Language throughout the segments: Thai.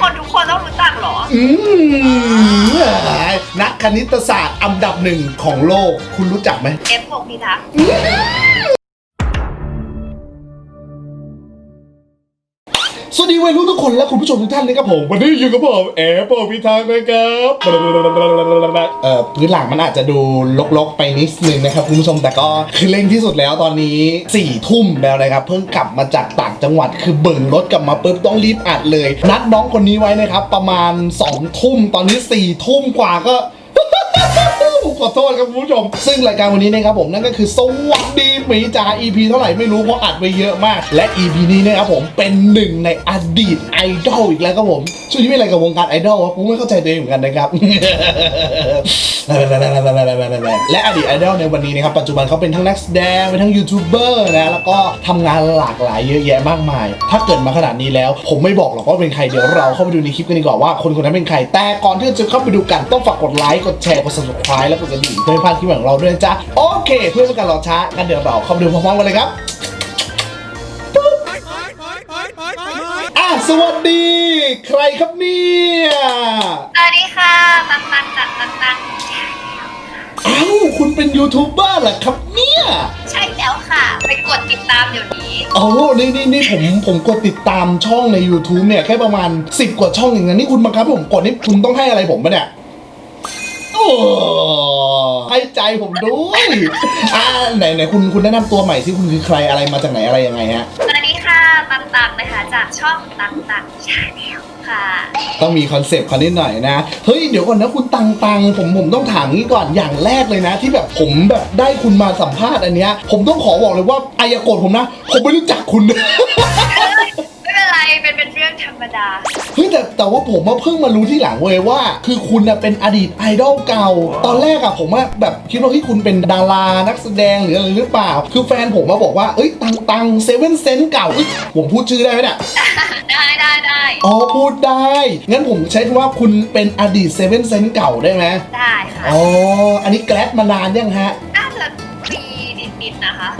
คนทุกคนต้องรู้จักเหรอ อืมนักคณิตศาสตร์อันดับหนึ่งของโลก คุณรู้จักไหมเอฟพงพิทักษ์ สวัสดีวัยรุ่นทุกคนและคุณผู้ชมทุกท่านนะครับผม วันนี้อยู่กับผมแอปเปิลพิทักษ์นะครับเอ่อพื้นหลังมันอาจจะดูลกๆไปนิดนึงนะครับคุณผู้ชมแต่ก็คือเร่งที่สุดแล้วตอนนี้4ี่ทุ่มแล้วนะครับเพิ่งกลับมาจากต่างจังหวัดคือเบิ่งรถกลับมาปุ๊บต้องรีบอัดเลย นัดน้องคนนี้ไว้นะครับ ประมาณ2องทุ่มตอนนี้4ี่ทุ่มกว่าก็ ขอโทษครับคุณผู้ชม ซึ่งรายการวันนี้นะครับผมนั่นก็คือสวัสดีหมีจ๋า EP เท่าไหร่ไม่รู้เพราะอัดไปเยอะมาก และ EP นี้นะครับผมเป็นหนึ่งในอดีตไอดอลอีกแล้วครับผมช่วงนี้เป็นอะไรกับวงการไอดอลวะกูไม่เข้าใจตัวเองเหมือนกันนะครับ และอดีตไอดอลในวันนี้นะครับปัจจุบันเขาเป็นทั้งนักแสดงเป็นทั้งยูทูบเบอร์นะแล้วก็ทำงานหลากหลายเยอะแยะมากมาย ถ้าเกิดมาขนาดนี้แล้ว ผมไม่บอกหรอกว่าเป็นใครเดี๋ยวเราเข้าไปดูในคลิปกันดีกว่าว่าคนคนนั้นเป็นใครแต่ก่อนที่จะเข้าไปดูกันต้องฝากกดไลค์กดแชร์กด subscribe และกดกระดิ่งเพื่อไม่พลาดคลิปของเราด้วยนะจ้ะโอเค เพื่อไม่ให้การรอช้ากันเดี๋ยวเราเข้าไปดูพร้อมๆกันเลยครับปุ๊บอะสวัสดี ใครครับเนี่ยสวัสดีค่ะตังตังตังตังตังเอ้าคุณเป็นยูทูบเบอร์เหรอครับเนี่ยใช่แล้วค่ะ ไปกดติดตามเดี๋ยวนี้ โอ้นี่นี่นี่ผมผมกดติดตามช่องใน YouTube เนี่ยแค่ประมาณ 10 กว่าช่องเองนะนี่คุณบังคับให้ผมกดนี่คุณต้องให้อะไรผมปะเนี่ยโอ้ ให้ใจผมด้วยอ่าไหนไหนคุณคุณแนะนำตัวใหม่สิคุณคือใครอะไรมาจากไหนอะไรยังไงฮะ สวัสดีค่ะตังตังนะคะจากช่องตังตังชาแนลค่ะ ต้องมีคอนเซปต์เขานิดหน่อยนะ เฮ้ย เดี๋ยวก่อนนะคุณตังตังผมผมต้องถามงี้ก่อนอย่างแรกเลยนะ ที่แบบผมแบบได้คุณมาสัมภาษณ์อันเนี้ยผมต้องขอบอกเลยว่าอายาโกรธผมนะ ผมไม่รู้จักคุณ ไม่เป็นไรเป็นเป็นเรื่องธรรมดา เฮ้ยแต่แต่ว่าผมมาเพิ่งมารู้ที่หลังเว้ยว่า คือคุณน่ะเป็นอดีตไอดอลเก่า ตอนแรกอะผมว่าแบบคิดว่าที่คุณเป็นดารานักแสดงหรืออะไรหรือเปล่า คือแฟนผมมาบอกว่าเอ้ยตังตังเซเว่นเซนเก่าเอ้ยผมพูดชื่อได้ไหมเนี่ย ได้ได้ได้อ๋อพูดได้ งั้นผมใช้คำว่าคุณเป็นอดีตเซเว่นเซนเก่าได้ไหมได้ค่ะ อ๋อ อันนี้แกลดมานานยังฮะ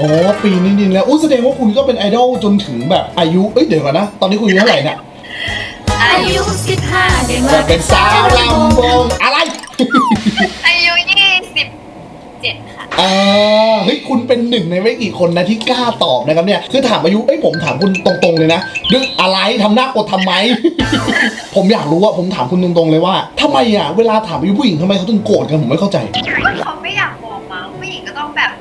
อ๋อปีนิดๆแล้วอู้แสดงว่าคุณก็เป็นไอดอลจนถึงแบบอายุ เอ้ยเดี๋ยวก่อนนะ ตอนนี้คุณอายุเท่าไหร่เนี่ยอายุ15เด็กจะเป็นสาวลำวงอะไร อายุยี่สิบเจ็ดค่ะ อ่าเฮ้ยคุณเป็นหนึ่งในไม่กี่คนนะที่กล้าตอบนะครับเนี่ยคือถามอายุเอ้ยผมถามคุณตรงๆเลยนะด้วยอะไรทำหน้ากดทำไม ผมอยากรู้ว่าผมถามคุณตรงๆเลยว่าทำไมอะเวลาถามอายุผู้หญิงทำไมเขาถึงโกรธกันผมไม่เข้าใจก็เขาไม่อยา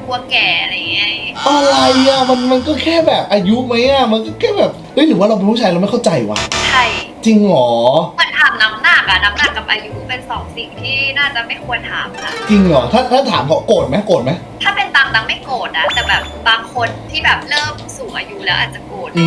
ก็ต้องแบบกลัวแก่อะไรอย่างเงี้ยอะไรอะมันมันก็แค่แบบอายุไหมอะมันก็แค่แบบเฮ้ยหรือว่าเราเป็นผู้ชายเราไม่เข้าใจวะใช่จริงเหรอเหมันถามน้ำหนักอะน้ำหนักกับอายุเป็นสองสิ่งที่น่าจะไม่ควรถามค่ะจริงเหรอถ้าถ้าถามเขาโกรธไหมโกรธไหมถ้าเป็นตังตังไม่โกรธนะแต่แบบบางคนที่แบบเริ่มสูงอายุแล้วอาจจะโกรธอื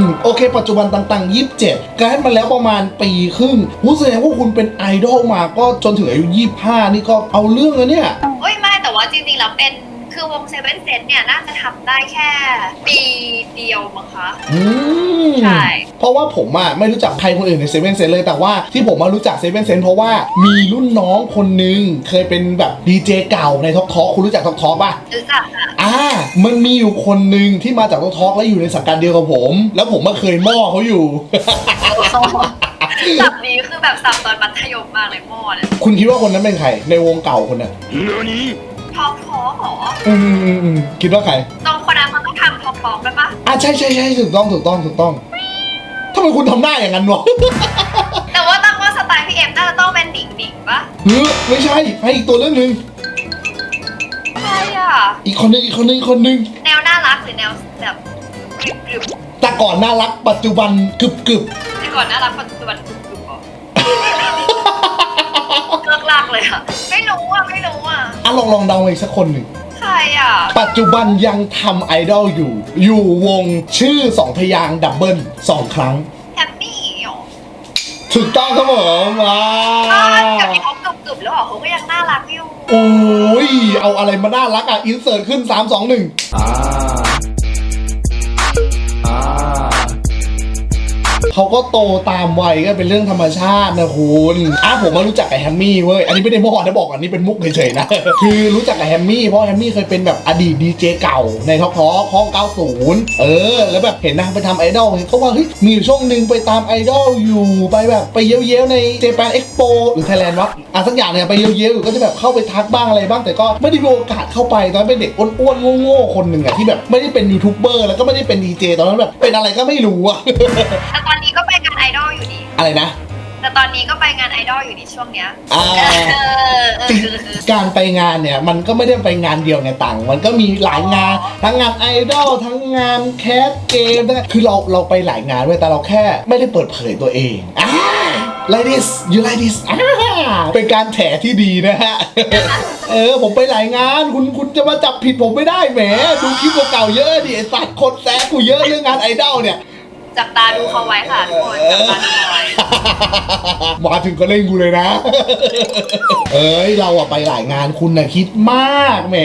มโอเค ปัจจุบันต่างๆยี่สิบเจ็ดกลายมาแล้วประมาณปีครึ่งรู้แสดงว่าคุณเป็นไอดอลมาก็จนถึงอายุยี่ห้านี่ก็เอาเรื่องแล้วเนี่ยเอ้ยไม่แต่ ว่าจริงๆแล้วเป็นคือวงเซเว่นเซนเนี่ยน่าจะทำได้แค่ปีเดียวมั้งคะ อืมใช่ เพราะว่าผมอะไม่รู้จักใครคนอื่นในเซเว่นเซนเลยแต่ว่าที่ผมมารู้จักเซเว่นเซนเพราะว่ามีรุ่นน้องคนหนึ่งเคยเป็นแบบดีเจเก่าในท็อกทอคุณรู้จักท็อกทอป่ะ รู้จักค่ะอ่า มันมีอยู่คนหนึ่งที่มาจากท็อกทอและอยู่ในสังกัดเดียวกับผม แล้วผมมาเคยหม้อเขาอยู่ สับนี้คือแบบสับตอนมัธยมมากเลยพ่อเนี่ยคุณคิดว่าคนนั้นเป็นใครในวงเก่าคนน่ะ ทองท้อเหรออืมอืมอืมคิดว่าใครตรงคนนั้นมันต้องทำทองท้องด้วยปะอะใช่ใช่ใช่ถูกต้องถูกต้องถูกต้องทำไมคุณทำหน้าอย่างนั้นวะ แต่ว่าตั้งว่าสไตล์พี่เอ็มน่าจะต้องเป็นดิ่งดิ่งปะเฮ้ยไม่ใช่ให้อีกตัวเรื่องหนึ่งใช่อะ อีกคนหนึงอีกคนหนึงอีกคนหนึงแนวน่ารักหรือแนวแบบกรึบกรึบแต่ก่อนน่ารักปัจจุบันกึบกึบแต่ก่อนน่ารักปัจจุบันกรึบ ลิกลากเลยอะไม่รู้อะไม่รู้อะอะลองลองเดาอีกสักคนหนึ่ง ใครอะปัจจุบันยังทำไอดอลอยู่ อยู่วงชื่อสองพยางค์ดับเบิลสองครั้ง แฮมมี่เหรอถูกต้องครับผมมาอ้าวเดี๋ยวนี้เขากรึบกรึบแล้วเหรอเขาก็ยังน่ารักอยู่โอ้ย เอาอะไรมาน่ารักอะ อินเสิร์ตขึ้น 3 2 1 Ah. Ah. เขาก็โตตามวัยก็เป็นเรื่องธรรมชาตินะคุณอะผมมารู้จักกับแฮมมี่เว้ยอันนี้ไม่ได้มอนะบอกอันนี้เป็นมุกเฉยๆนะคือรู้จักกับแฮมมี่เพราะแฮมมี่เคยเป็นแบบอดีตดีเจเก่าในท็อปท็อปห้อง90 เออ แล้วแบบเห็นนางไปทำไอดอลเห็นเขาว่าเฮ้ยมีช่วงหนึ่งไปตามไอดอลอยู่ไปแบบไปเย้ยวๆในเจแปนเอ็กโปหรือไทยแลนด์วะอะสักอย่างเนี่ยไปเย้ยวๆอยู่ก็จะแบบเข้าไปทักบ้างอะไรบ้างแต่ก็ไม่ได้มีโอกาสเข้าไปตอนนั้นเป็นเด็กอ้วนๆโง่ๆคนหนึ่งอะที่แบบไม่ได้เป็นยูทูบเบอร์แล้วก็ไม่ได้เป็นดีเจตอนนั้นแบบเป็นอะไรก็ไม่รู้อะแต่ตอนนี้ก็ไปงานไอดอลอยู่ดี อะไรนะ แต่ตอนนี้ก็ไปงานไอดอลอยู่ดีช่วงเนี้ยอ่า เออเอจริงอเออ การไปงานเนี่ยมันก็ไม่ได้ไปงานเดียวไงต่าง มันก็มีหลายงานทั้งงานไอดอลทั้งงานแคสเกมทั้งคือเราเราไปหลายงานเว้ยแต่เราแค่ไม่ได้เปิดเผยตัวเองอ่า like this you like this อ่าเป็นการแถที่ดีนะฮะ เออผมไปหลายงานคุณคุณจะมาจับผิดผมไม่ได้แหมดูคลิปเก่าๆเยอะดิไอ้สัตว์คนแซกกูเยอะเรื่องงานไอดอลเนี่ย จับตาดูเขาไว้ค่ะทุกคนจับตาดูเขาไว้ มาถึงก็เล่นกูเลยนะ เอ้ย เราอะไปหลายงานคุณน่ะคิดมากแหม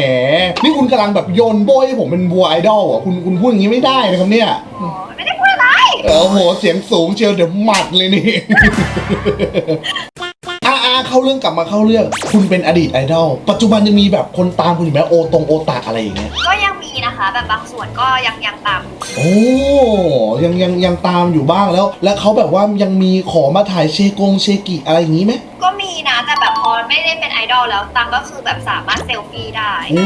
นี่คุณกำลังแบบโยนโบยให้ผมเป็นบัวไอดอลอะคุณคุณพูดอย่างนี้ไม่ได้นะครับเนี่ย อ๋อไม่ได้พูดอะไร เออโห เสียงสูงเชียวเดี๋ยวหมัดเลยนี่ อ่าอ่าเข้าเรื่องกลับมาเข้าเรื่อง คุณเป็นอดีตไอดอล ปัจจุบันยังมีแบบคนตามคุณอยู่ไหมโอตรงโอตาอะไรอย่างเงี้ย ก็ยังมี นะคะ แบบบางส่วนก็ยังยังตามโอ้ยังยังยังตามอยู่บ้างแล้ว แล้วเขาแบบว่ายังมีขอมาถ่ายเชกงเชกิอะไรอย่างงี้ไหมก็มีนะแต่แบบพอไม่ได้เป็นไอดอลแล้วตังก็คือแบบสามารถเซลฟี่ได้ โอ้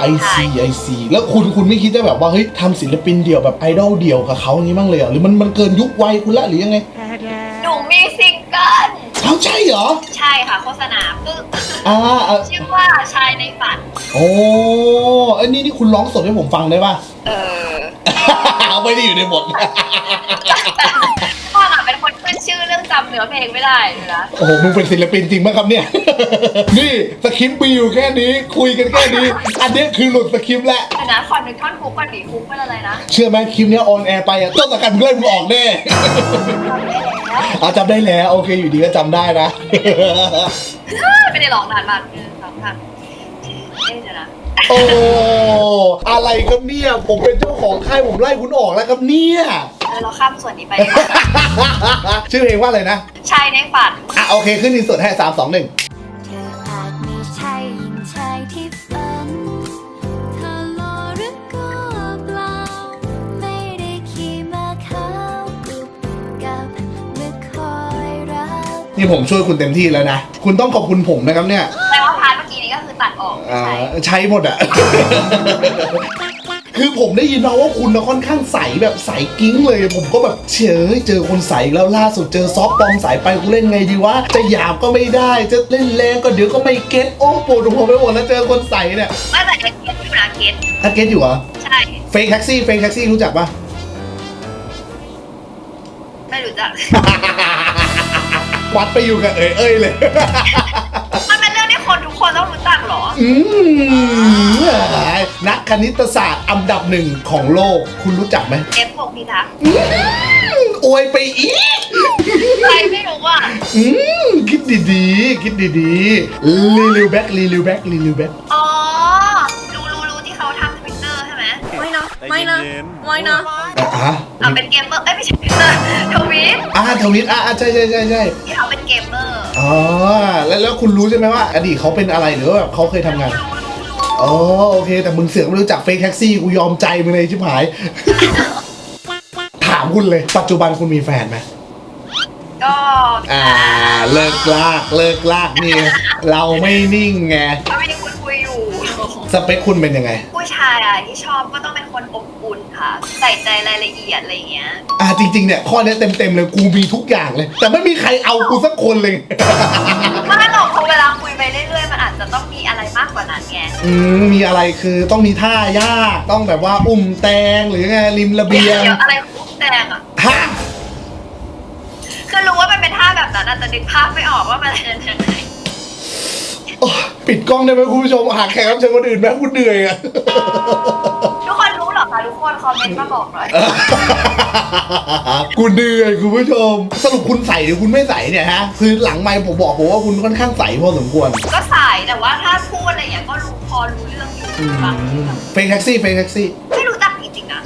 ไอซีไอซีแล้วคุณคุณไม่คิดจะแบบว่าเฮ้ยทำศิลปินเดี่ยวแบบไอดอลเดี่ยวกับเขาอย่างนี้บ้างเลยเหรอหรือมันมันเกินยุควัยคุณละหรือยังไง หนูมีซิงเกิล เอาใช่เหรอ ใช่ค่ะ โฆษณาปึ๊บอ่าอ่าชื่อว่าชายในฝัน โอ้ไอ้ยนี่นี่คุณร้องสดให้ผมฟังได้ป่ะ เออไม่ได้อยู่ในบท พ่ออะเป็นคนขึ้นชื่อเรื่องจำเนื้อเพลงไม่ได้เลยนะโอ้โห มึงเป็นศิลปินจริงไหมครับเนี่ย นี่สคริปต์มีอยู่แค่นี้ คุยกันแค่นี้ อันนี้คือหลุดสคริปต์แล้ว แต่นะขอนึกท่อนฮุกก่อนดิฮุกเป็นอะไรนะ เชื่อไหมคลิปเนี้ออนแอร์ไปอะต้นสังกัดมึงไล่มึงออกแน่เอาจำได้แล้วโอเคอยู่ดีก็จำได้นะ ไม่ได้ร้องนานมากหนึ่งสองสามเอ๊ะเดี๋ยวนะโอ้อะไรครับเนี่ยผมเป็นเจ้าของค่ายผมไล่คุณออกแล้วครับเนี่ยเออเราข้ามส่วนนี้ไปดีกว่าชื่อเพลงว่าอะไรนะชายในฝัน อะโอเคขึ้นอินเสิร์ตให้สามสองหนึ่ง นี่ผมช่วยคุณเต็มที่แล้วนะ คุณต้องขอบคุณผมนะครับเนี่ยแต่ว่าพาร์ทเมื่อกี้นี้ก็คือตัดออกอ่าใช่ใช้หมดอะ คือผมได้ยินมาว่าคุณนะค่อนข้างใสแบบใสกิ้งเลย ผมก็แบบเฉยเจอคนใสแล้วล่าสุดเจอซอฟต์ปลอมใสไปกูเล่นไงดีวะจะหยาบก็ไม่ได้ จะเล่นแรงก็เดี๋ยวก็ไม่เก็ตโอ้ปวดหัวไปหมดแล้วเจอคนใสเนี่ยไม่แต่เก็ตอยู่นะเก็ตถ้าเก็ตอยู่เหรอใช่ เฟกแท็กซี่เฟกแท็กซี่รู้จักปะ ไม่รู้จัก วัดไปอยู่กับเอ้ยเอ้ยเลย มันเป็นเรื่องที่คนทุกคนต้องรู้จักเหรอ อืมนักคณิตศาสตร์อันดับหนึ่งของโลก คุณรู้จักไหมเอฟพงพิทักษ์อืมอวยไปอีก ใครไม่รู้อะอืมคิดดีๆ คิดดีๆรีลิวแบ็กรีลิวแบ็กรีลิวแบ็กอ๋อ รู้รู้รู้ที่เขาทำทวิตเตอร์ใช่ไหมไม่นะ ไม่นะ ไม่นะ อะอะเป็นเกมเมอร์เอ้ยไม่ใช่ ทวิตเตอร์ทวิตอะทวิตอะอะใช่ใช่ใช่ใช่ที่เขาเป็นเกมเมอร์อ๋อแล้วแล้วคุณรู้ใช่ไหมว่า อดีตเขาเป็นอะไรหรือว่าแบบเขาเคยทำงานรู้รู้รู้อ๋อโอเค แต่มึงเสือกไม่รู้จักเฟกแท็กซี่กูยอมใจมึงเลยชิบหาย ถามคุณเลย ปัจจุบันคุณมีแฟนไหมก็อ่า เลิกลากเลิกลากนี่ เราไม่นิ่งไงก็ไม่ได้คุยคุยอยู่ สเปคคุณเป็นยังไง ผู้ชายอะที่ชอบก็ต้องเป็นคนอบอุ่นค่ะ ใส่ใจรายละเอียดอะไรอย่างเงี้ย อ่าจริง ๆ เนี่ย ข้อเนี้ยเต็ม ๆ เลยกูมีทุกอย่างเลย แต่ไม่มีใครเอากูสักคนเลย ไม่หรอกพอเวลาคุยไปเรื่อยๆ มันอาจจะต้องมีอะไรมากกว่านั้นไงอืมมีอะไรคือต้องมีท่ายากต้องแบบว่าอุ้มแตงหรือไงริมระเบียงเดี๋ยวอะไรคุกแดงอะฮะ คือรู้ว่ามันเป็นท่าแบบนั้นอะแต่นึกภาพไม่ออกว่ามันเป็นยังไง โอ้ปิดกล้องได้ไหมคุณผู้ชม หาแขกรับเชิญคนอื่นไหมคุณเหนื่อยอะ ทุกคนรู้เหรอคะทุกคนคอมเมนต์มาบอกหน่อยกูเหนื่อยคุณผู้ชม สรุปคุณใส่หรือคุณไม่ใส่เนี่ยฮะ คือหลังไมค์ผมบอกผมว่าคุณค่อนข้างใส่พอสมควรก็สายแต่ว่าถ้าพูดอะไรอย่างเงี้ยก็รู้พอรู้เรื่องอยู่บางทีแบบเฟกแท็กซี่เฟกแท็กซี่ ไม่รู้จักจริงๆนะ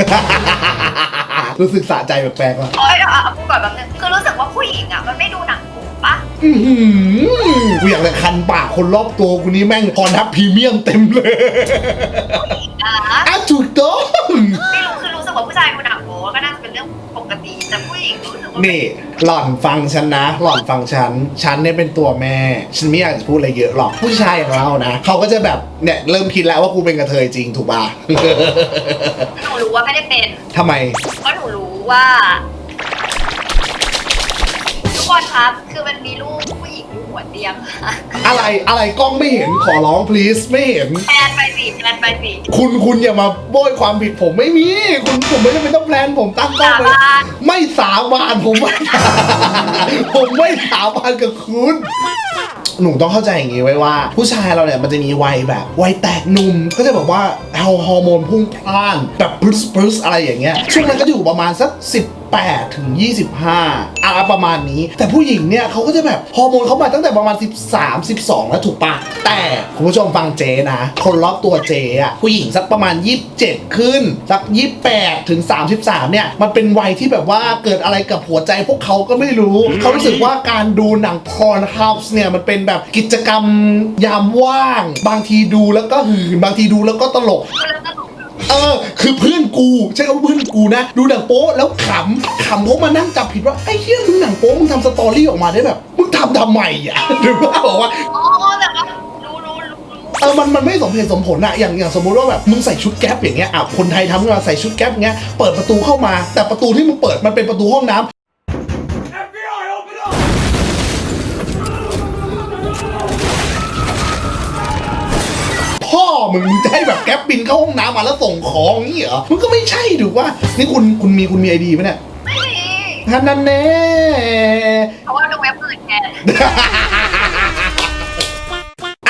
รู้สึกสะใจแปลกๆว่ะ โอ้ยเอาเอาพูดก่อนแป๊บนึงคือรู้สึกว่าผู้หญิงอะมันไม่ดูหนังโป๊ปะ อื้อหือกูอยากจะคันปากคนรอบตัวกูนี่แม่งพรทับพรีเมียมเต็มเลยอะอะถูกต้อง ไม่รู้คือรู้สึกว่าผู้ชายดูหนังโป๊ก็น่าจะเป็นเรื่องปกติ แต่ผู้หญิงรู้สึกว่านี่ หล่อนฟังฉันนะ หล่อนฟังฉัน ฉันเนี่ยเป็นตัวแม่ ฉันไม่อยากจะพูดอะไรเยอะหรอก ผู้ชายอย่างเรานะ เขาก็จะแบบ เนี่ย เริ่มคิดแล้วว่ากูเป็นกระเทยจริงถูกป่ะ หนูรู้ว่าไม่ได้เป็น ทำไม เพราะหนูรู้ว่าทุก คนครับ คือมันมีรูปผู้หญิงอยู่หัวเตียงค่ะอะไรอะไรกล้องไม่เห็นขอร้อง please ไม่เห็น แพนไปสิแพนไปสิคุณคุณอย่ามาโบยความผิดผมไม่มี คุณผมไม่จำเป็นต้องแพลนผมตั้งกล้องสาไปบานไม่สาบานผมไม่ ผมไม่สาบานกับคุณ หนูต้องเข้าใจอย่างนี้ไว้ว่า ผู้ชายเราเนี่ยมันจะมีวัยแบบวัยแตกหนุ่มก็จะแบบว่าฮอร์โมนพุ่งพล่านแบบพรึสพรึสอะไรอย่างเงี้ยช่วงนั้นก็จะอยู่ประมาณสัก 18 ถึง 25อะไรประมาณนี้ แต่ผู้หญิงเนี่ยเขาก็จะแบบฮอร์โมนเขามาตั้งแต่ประมาณ 13 12 แล้วถูกปะแต่คุณผู้ชมฟังเจนะ คนรอบตัวเจอะผู้หญิงสักประมาณ 27 ขึ้น สัก 28 ถึง 33 เนี่ย มันเป็นวัยที่แบบว่าเกิดอะไรกับหัวใจพวกเขาก็ไม่รู้ เขารู้สึกว่าการดูหนังพรฮับส์เนี่ย มันเป็นแบบกิจกรรมยามว่าง บางทีดูแล้วก็หืนบางทีดูแล้วก็ตลกตลก เออ คือเพื่อนกูใช่คำว่าเพื่อนกูนะ ดูหนังโป๊แล้วขำขำเขามานั่งจับผิดว่าไอ้เหี้ยมึงหนังโป๊มึงทำสตอรี่ออกมาได้แบบมึงทำทำไมอะหรือว่าบอกว่า อ๋อแต่ว่ารู้รู้รู้รู้เออมันมันไม่สมเหตุสมผลอะอย่างอย่างสมมุติว่าแบบมึงใส่ชุดแก๊ปอย่างเงี้ยอะคนไทยทำขึ้นมาใส่ชุดแก๊ปอย่างเงี้ยเปิดประตูเข้ามา แต่ประตูที่มึงเปิดมันเป็นประตูห้องน้ำ มึงมึงจะให้แบบแก๊ปบินเข้าห้องน้ำมาแล้วส่งของนี่เหรอมันก็ไม่ใช่ถูกว่านี่คุณคุณมีคุณมีไอดีไหมเนี่ยไม่มีฮันนันแน่เพราะว่าดูเว็บอื่นแทนอ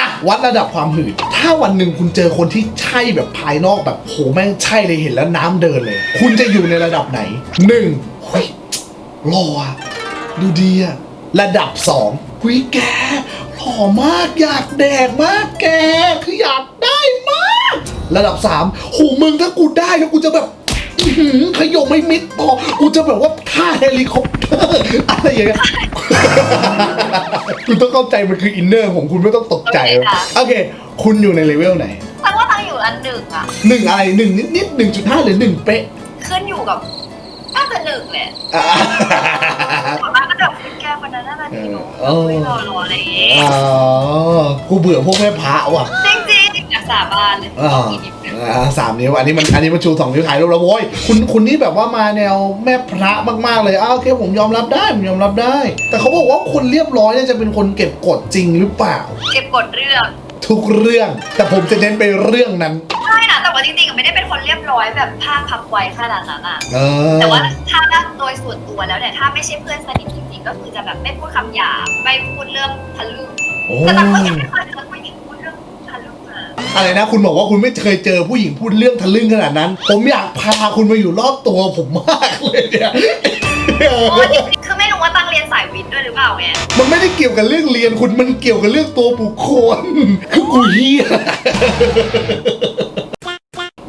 ะวัดระดับความหืด ถ้าวันหนึ่งคุณเจอคนที่ใช่แบบภายนอกแบบโหแม่งใช่เลยเห็นแล้วน้ำเดินเลย คุณจะอยู่ในระดับไหนหนึ่งเฮ้ยหล่ออะดูดีอะระดับสองหุยแกหล่อมากอยากแดกมากแกคืออยากได้มาก ระดับสามโหมึงถ้ากูได้แล้วกูจะแบบอื้อหือขยมไม่มิดพอกูจะแบบว่าท่าเฮลิคอปเตอร์อะไรอย่างเงี้ยคุณต้องเข้าใจมันคืออินเนอร์ของคุณไม่ต้องตกใจ โอเคค่ะโอเคคุณอยู่ในเลเวลไหนตั้งว่าตั้งอยู่อันหนึ่งอะหนึ่งอะไรหนึ่งนิดนิดหนึ่งจุดห้าหรือหนึ่งเป๊ะ ขึ้นอยู่กับน่าจะหนึ่งแหละอ่าส่วนมากก็จะแบบแกคนนั้นน่าจะดีเนาะเออไม่รอรออะไรอย่างเงี้ยอ๋อ กูเบื่อพวกแม่พระว่ะจริงๆอยากสาบานเลยอ่าอีกนิดนึงอ่าสามนิ้วอันนี้มันอันนี้มันชูสองนิ้วถ่ายรูปแล้วโว้ยคุณคุณนี่แบบว่ามาแนวแม่พระมากๆเลยอ้าวโอเคผมยอมรับได้ผมยอมรับได้ แต่เขาบอกว่าคนเรียบร้อยเนี่ยจะเป็นคนเก็บกดจริงหรือเปล่า เก็บกดเรื่องทุกเรื่อง แต่ผมจะเน้นไปเรื่องนั้นใช่นะแต่ว่าจริงๆอะไม่ได้เป็นคนเรียบร้อยแบบผ้าพับไว้ขนาดนั้นอะเออแต่ว่าถ้าโดยส่วนตัวแล้วเนี่ยถ้าไม่ใช่เพื่อนสนิทจริงๆก็คือจะแบบไม่พูดคำหยาบไม่พูดเรื่องทะลึ่งโอ้แต่ตอนก็ยังไม่เคยเจอผู้หญิง อะไรนะ คุณบอกว่าคุณไม่เคยเจอผู้หญิงพูดเรื่องทะลึ่งขนาดนั้น ผมอยากพาคุณมาอยู่รอบตัวผมมากเลยเนี่ยคือไม่รู้ว่าตั้งเรียนสายวิทย์ด้วยหรือเปล่าไงมันไม่ได้เกี่ยวกับเรื่องเรียนคุณมันเกี่ยวกับเรื่องตัวบุคคลคือกูเฮีย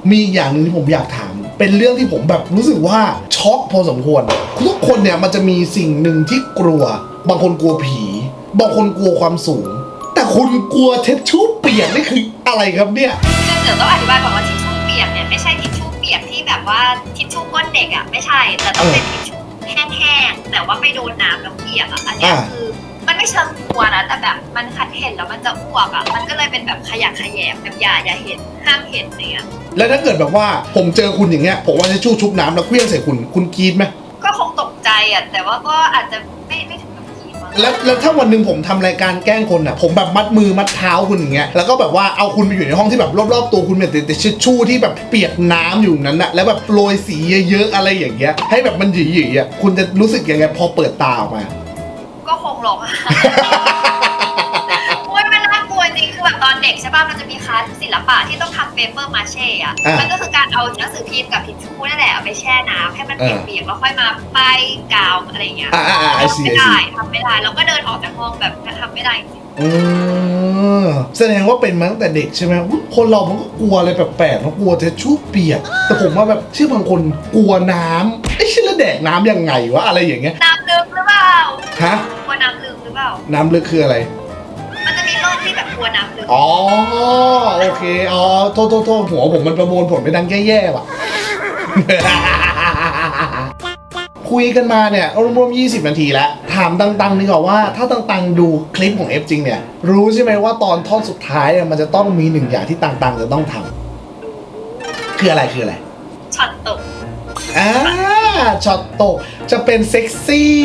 มีอีกอย่างหนึงที่ผมอยากถาม เป็นเรื่องที่ผมแบบรู้สึกว่าช็อกพอสมควร ทุกคนเนี่ยมันจะมีสิ่งหนึ่งที่กลัว บางคนกลัวผี บางคนกลัวความสูง แต่คุณกลัวเท็ดชู่เปียกนี่คืออะไรครับเนี่ย คือเดี๋ยวต้องอธิบายก่อนว่าทิชชู่เปียกเนี่ยไม่ใช่ทิชชู่เปียกที่แบบว่าทิชชู่ก้นเด็กอะไม่ใช่ แต่ต้องเป็นทิชชู่แห้งๆแต่ว่าไปโดนน้ำแล้วเปียกอะอันเนี้ยอ่า คือมันไม่เชิงกลัวนะแต่แบบมันคัดเห็นแล้วมันจะอ้วกอะมันก็เลยเป็นแบบขยะแขยงแบบอย่าอย่าเห็นห้ามเห็นเนี่ยแล้วถ้าเกิดแบบว่าผมเจอคุณอย่างเงี้ยผมว่าจะชู่ชุบน้ำแล้วเคลื่องใส่คุณคุณกรีดไหมก็คงตกใจอะแต่ว่าก็อาจจะ แล้วแล้วถ้าวันหนึ่งผมทำรายการแกล้งคนอะ ผมแบบมัดมือมัดเท้าคุณอย่างเงี้ยแล้วก็แบบว่าเอาคุณไปอยู่ในห้องที่แบบรอบๆตัวคุณเนี่ยแต่แต่ชิชชู่ที่แบบเปียกน้ำอยู่นั้นอะแล้วแบบโรยสีเยอะๆอะไรอย่างเงี้ยให้แบบมันหยีๆอะคุณจะรู้สึกยังไงพอเปิดตาออกมา ก็คงหลอกอะ เด็กใช่ป่ะมันจะมีคลาสศิลปะที่ต้องทำเปเปอร์มาเช่อะอะมันก็คือการเอาหนังสือพิมพ์กับทิชชู่นั่นแหละเอาไปแช่น้ำให้มันเออเปียกๆแล้วค่อยมาป้ายกาวอะไรอย่างเงี้ยอ่าอ่าไอซีไม่ไอซีได้ทำไม่ได้เราก็เดินออกจากห้องแบบทำไม่ได้จริงอืมแสดงว่าเป็นมาตั้งแต่เด็กใช่ไหมอุ๊ยคนเรามันก็กลัวอะไรแปลกๆมันกลัวจะชู่เปียก แต่ผมว่าแบบเชื่อบางคนกลัวน้ำไอ้ยชื่อแล้วแดกน้ำยังไงวะอะไรอย่างเงี้ยน้ำลึกหรือเปล่าฮะกลัวน้ำลึกหรือเปล่าน้ำลึกคืออะไร อ๋อโอเคอ๋อโทษโทษโทษหัวผมมันประมวลผลไปดังแย่ๆว่ะ คุยกันมาเนี่ยรวมๆ20 นาทีแล้ว ถามตังๆดีกว่าว่าถ้าตังๆดูคลิปของเอฟจริงเนี่ย รู้ใช่ไหมว่าตอนท่อนสุดท้ายเนี่ยมันจะต้องมีหนึ่งอย่างที่ตังๆจะต้องทำคืออะไรคืออะไรช็อตตกอ่า ช็อตตก จะเป็นเซ็กซี่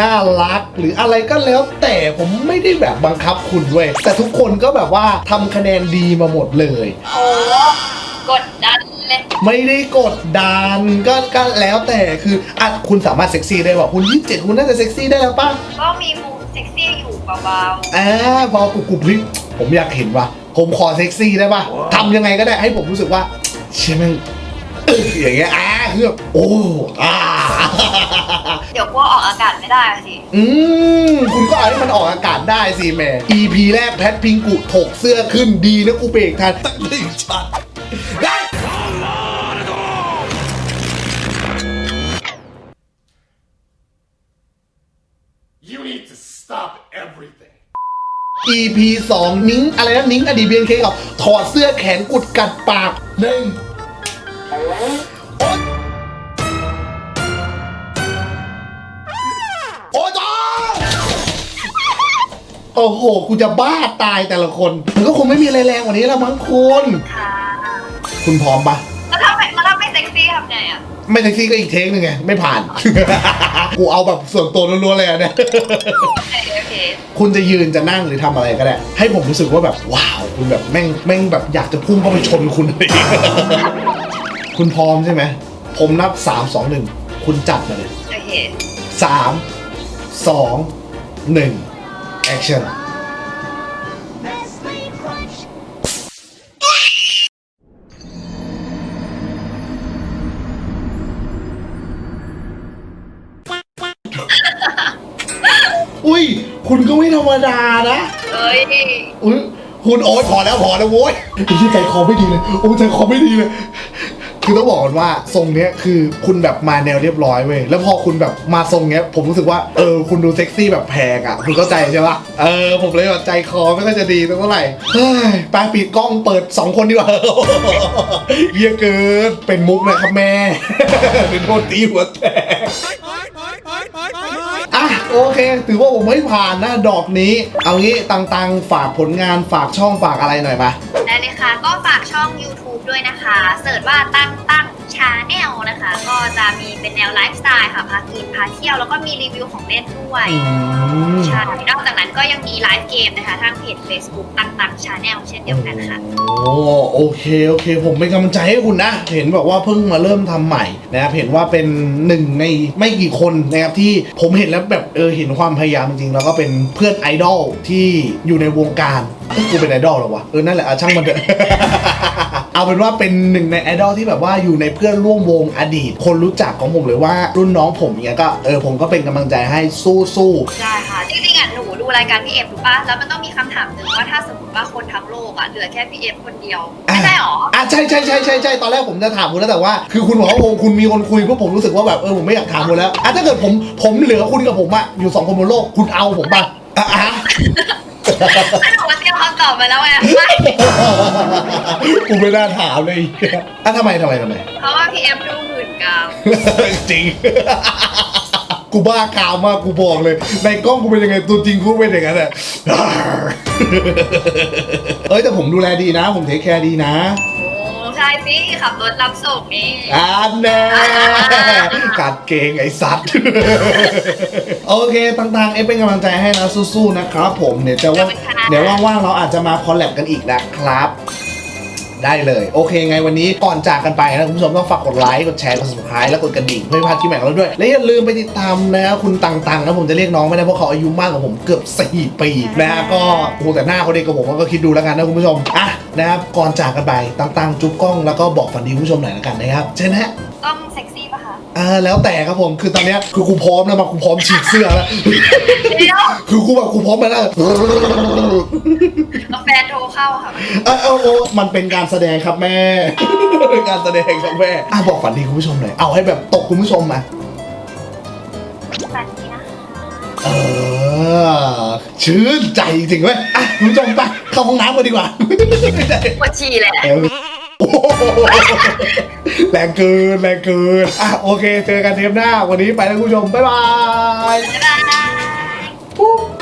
น่ารัก หรืออะไรก็แล้วแต่ผมไม่ได้แบบบังคับคุณเว้ยแต่ทุกคนก็แบบว่าทำคะแนนดีมาหมดเลย โอ้กดดันเลยไม่ได้กดดันก็ก็แล้วแต่คืออะคุณสามารถเซ็กซี่ได้ว่าคุณยี่สิบเจ็ดคุณน่าจะเซ็กซี่ได้แล้วป่ะก็มีมุมเซ็กซี่อยู่เบาอ่าพอกรุบกรุบเฮ้ยผมอยากเห็นว่ะผมขอเซ็กซี่ได้ป่ะทำยังไงก็ได้ให้ผมรู้สึกว่าเชี่ยแมันเอออย่างเงี้ยอ่าคือแบบโอ้อ่าๆเดี๋ยวกลัวออกอากาศไม่ได้อะสิอืมคุณก็เอาให้มันออกอากาศได้สิแหม่ EP แรกแพทพิงกุถกเสื้อขึ้นดีนะกูเบรกทันตั้งหนึ่งช็อตได้ You need to stop everything. EP 2นิ้งอะไรนะนิ้งอดีตเบียนเคกับถอดเสื้อแขนกุดกัดปากหนึ่ง โอ๊ยโอ๊ยจ้โอ้โหกูจะบ้าตายแต่ละคน มันก็คงไม่มีอะไรแรงกว่านี้แล้วมั้งคุณ ค่ะคุณพร้อมปะแล้วถ้าไม่แล้วถ้าไม่เซ็กซี่ทำไงอะไม่แท็กซี่ก็อีกเทคหนึ่งไง ไม่ผ่าน กูเอาแบบส่วนตัวล้วนๆเลยอะเนี่ย โอเคโอเคคุณจะยืนจะนั่งหรือทำอะไรก็ได้ ให้ผมรู้สึกว่าแบบว้าว คุณแบบแม่งแม่งแบบอยากจะพุ่งเข้าไปชนคุณเลย คุณพร้อมใช่ไหม ผมนับ3 2 1คุณจัดมาเลยโอเค3 2 1 action อุ้ย คุณก็ไม่ธรรมดานะ เอ้ยอุ้ยคุณโอ๊ยพอแล้วพอแล้วโว้ยไอ้ที่ใจคอไม่ดีเลย โอ้ยใจคอไม่ดีเลย คือต้องบอกก่อนว่าทรงเนี้ยคือคุณแบบมาแนวเรียบร้อยเว้ยแล้วพอคุณแบบมาทรงเนี้ย ผมรู้สึกว่าเออคุณดูเซ็กซี่แบบแพงอะคุณเข้าใจใช่ปะเออผมเลยแบบใจคอไม่ค่อยจะดีสักเท่าไหร่เฮ้ยไปปิดกล้องเปิด 2 คนดีกว่าเยี่ยเกินเป็นมุกนะครับแม่เป็นโทษตีหัวแตกอะ โอเค ถือว่าผมไม่ผ่านนะดอกนี้ เอางี้ตังๆ ฝากผลงานฝากช่องฝากอะไรหน่อยปะได้เลยค่ะ ก็ฝากช่อง YouTube ด้วยนะคะเสิร์ชว่าตั้งตั้งชาแนลนะคะ ก็จะมีเป็นแนวไลฟ์สไตล์ค่ะพากินพาเที่ยวแล้วก็มีรีวิวของเล่นด้วยอืมใช่นอกจากนั้นก็ยังมีไลฟ์เกมนะคะทางเพจ Facebook ตั้งตั้งชาแนลเช่นเดียวกันค่ะโอ้โอเคโอเค ผมเป็นกำลังใจให้คุณนะ เห็นบอกว่าเพิ่งมาเริ่มทำใหม่นะครับเห็นว่าเป็นหนึ่งในไม่กี่คนนะครับที่ผมเห็นแล้วแบบเออเห็นความพยายามจริงๆแล้วก็เป็นเพื่อนไอดอลที่อยู่ในวงการกูเป็นไอดอลหรอวะเออนั่นแหละอะช่างมันเถอะเอาเป็นว่าเป็นหนึ่งในไอดอลที่แบบว่าอยู่ในเพื่อนร่วมวงอดีต คนรู้จักของผมหรือว่ารุ่นน้องผมเนี้ยก็เออผมก็เป็นกำลังใจให้สู้ๆได้ค่ะจริงๆอะหนูดูรายการพี่เอฟรู้ป่ะแล้วมันต้องมีคำถามหนึ่งว่าถ้าสมมติว่าคนทั้งโลกอะ เหลือแค่พี่เอฟคนเดียว ไม่ใช่หรอ อะใช่ใช่ใช่ใช่ใช่ตอนแรกผมจะถามคุณแล้วแต่ว่า คือคุณบอกว่าโอ้คุณมีคนคุยพวกผมรู้สึกว่าแบบเออผมไม่อยากถามคุณแล้วอะถ้าเกิดผมผมเหลือคุณกับผมอะอยู่สองคนบนโลกคุณเอาผมป่ะอะอะถ้าหนูมาเตรียมคำตอบมาแล้วไงไม่กูไม่น่าถามเลยอะทำไมทำไมทำไมเพราะว่าพี่เอฟดูหื่นกามจริง กูบ้ากาวมากกูบอกเลย ในกล้องกูเป็นยังไงตัวจริงกูเป็นอย่างนั้นแหละเอ้ยแต่ผมดูแลดีนะ ผมเทคแคร์ดีนะโอ้ใช่สิขับรถรับส่งนี่อันแน่กัดเกงไอ้สัตว์ โอเคต่างๆ เอฟเป็นกำลังใจให้นะสู้ๆนะครับผมเดี๋ยวจะว่าขอบคุณค่ะเดี๋ยวว่างๆเราอาจจะมาคอลแลบกันอีกนะครับ ได้เลย โอเคไงวันนี้ก่อนจากกันไปนะคุณผู้ชมต้องฝากกดไลค์กดแชร์กด subscribe และกดกระดิ่งเพื่อไม่พลาดคลิปใหม่ของเราด้วย และอย่าลืมไปติดตามนะคุณตังๆนะผมจะเรียกน้องไม่ได้เพราะเขาอายุมากกว่าผมเกือบ 4 ปีนะฮะก็โอ้โหแต่หน้าเขาเด็กกว่าผมก็คิดดูแล้วกันนะคุณผู้ชมอะนะครับก่อนจากกันไปตังๆจุ๊บกล้องแล้วก็บอกฝันดีคุณผู้ชมหน่อยแล้วกันนะครับเชิญนะฮะต้องเซ็กซี่ปะคะ อ่าแล้วแต่ครับผมคือตอนเนี้ยคือกูพร้อมแล้วมากูพร้อมฉีกเสื้อแล้วเดี๋ยวคือกูแบบกูพร้อมมาแล้วเอาแฟนโทรเข้าค่ะ เออเออโอ้มันเป็นการแสดงครับแม่เป็นการแสดงครับแม่อะบอกฝันดีคุณผู้ชมหน่อยเอาให้แบบตกคุณผู้ชมมาสวัสดีนะคะเออชื่นใจจริงเว้ยอะคุณผู้ชมไปเข้าห้องน้ำกันดีกว่าปวดฉี่แหละเออโอ้โห แรงเกินแรงเกินอะโอเค เจอกันเทปหน้า วันนี้ไปแล้วคุณผู้ชม บ๊ายบาย บ๊ายบาย